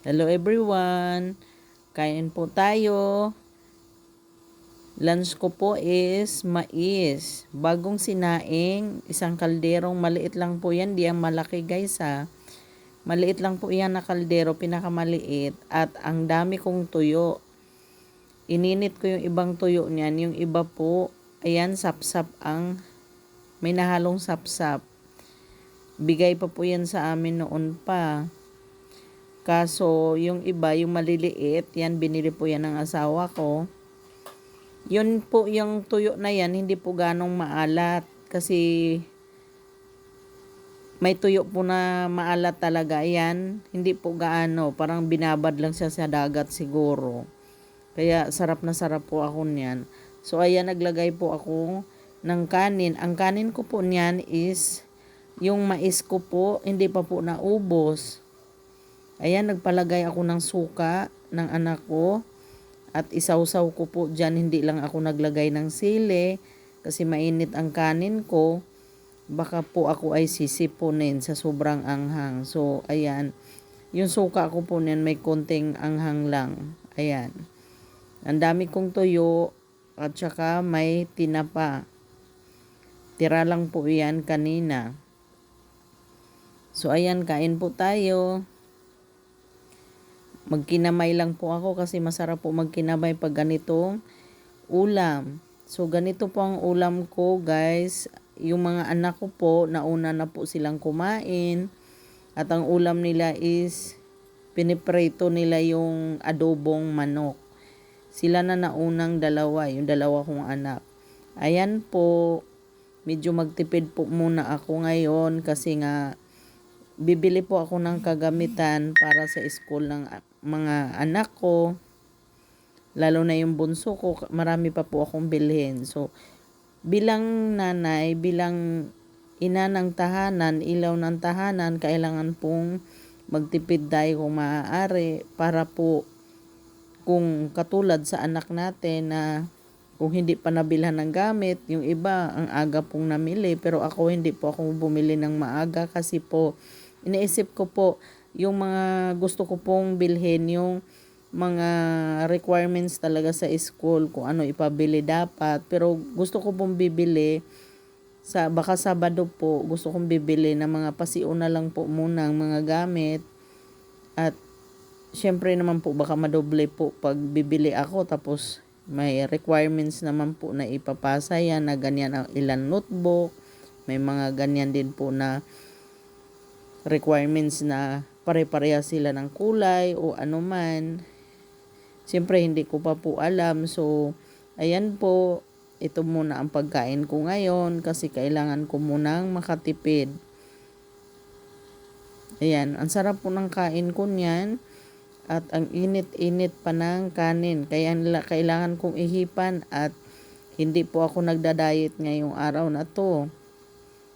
Hello everyone. Kain po tayo. Lunch ko po is mais. Bagong sinaing, isang kalderong maliit lang po yan, di ang malaki guys ha. Maliit lang po yan na kaldero, pinakamaliit. At ang dami kong tuyo. Ininit ko yung ibang tuyo niyan. Yung iba po, ayan, sapsap ang, may nahalong sapsap. Bigay pa po yan sa amin noon pa. Kaso, yung iba, yung maliliit, yan, binili po yan ng asawa ko. Yun po, yung tuyo na yan, hindi po ganong maalat. Kasi, may tuyo po na maalat talaga yan. Hindi po gaano, parang binabad lang siya sa dagat siguro. Kaya, sarap na sarap po ako niyan. So, ayan, naglagay po ako ng kanin. Ang kanin ko po niyan is, yung mais ko po, hindi pa po naubos. Ayan, nagpalagay ako ng suka ng anak ko. At isawsaw ko po dyan, hindi lang ako naglagay ng sili. Kasi mainit ang kanin ko. Baka po ako ay sisipunin sa sobrang anghang. So, ayan. Yung suka ko po niyan, may konting anghang lang. Ayan. Ang dami kong tuyo. At saka may tinapa. Tira lang po yan kanina. So, ayan, kain po tayo. Magkinamay lang po ako kasi masarap po magkinamay pag ganitong ulam. So, ganito po ang ulam ko, guys. Yung mga anak ko po, nauna na po silang kumain. At ang ulam nila is, piniprito nila yung adobong manok. Sila na naunang dalawa, yung dalawa kong anak. Ayan po, medyo magtipid po muna ako ngayon kasi nga bibili po ako ng kagamitan para sa school ng mga anak ko. Lalo na yung bunso ko, marami pa po akong bilhin. So, bilang nanay, bilang ina ng tahanan, ilaw ng tahanan, kailangan pong magtipid tayo kung maaari para po kung katulad sa anak natin na kung hindi pa nabilhan ng gamit, yung iba ang aga pong namili pero ako hindi po ako bumili ng maaga kasi po iniisip ko po yung mga gusto ko pong bilhin yung mga requirements talaga sa school kung ano ipabili dapat. Pero gusto ko pong bibili sa baka Sabado po gusto kong bibili ng mga pasiuna lang po muna ang mga gamit. At syempre naman po baka madoble po pag bibili ako. Tapos may requirements naman po na ipapasa yan na ganyan ang ilan notebook. May mga ganyan din po na requirements na pare-pareha sila ng kulay o ano man. Siyempre, hindi ko pa po alam. So, ayan po. Ito muna ang pagkain ko ngayon kasi kailangan ko munang makatipid. Ayan, ang sarap po ng kain ko niyan. At ang init-init pa ng kanin. Kaya nila kailangan kong ihipan at hindi po ako nagda-diet ngayong araw na to.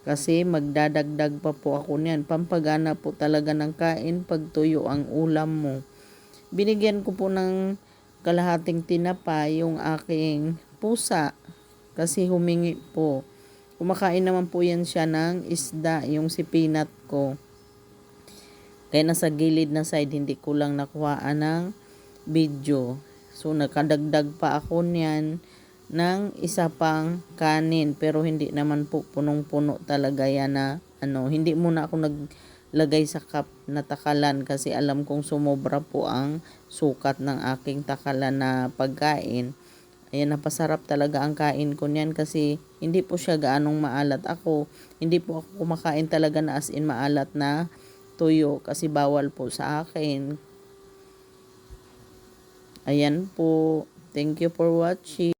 Kasi magdadagdag pa po ako niyan. Pampagana po talaga ng kain pag tuyo ang ulam mo. Binigyan ko po ng kalahating tinapa yung aking pusa. Kasi humingi po. Kumakain naman po yan siya ng isda, yung si peanut ko. Kaya nasa gilid na side, hindi ko lang nakuhaan ng video. So, nakadagdag pa ako niyan ng isa pang kanin. Pero hindi naman po punong-puno talaga yan na ano. Hindi muna ako naglagay sa cup na takalan kasi alam kong sumobra po ang sukat ng aking takalan na pagkain. Ayan, napasarap talaga ang kain ko niyan kasi hindi po siya gaanong maalat ako. Hindi po ako kumakain talaga na as in maalat na tuyo kasi bawal po sa akin. Ayan po. Thank you for watching.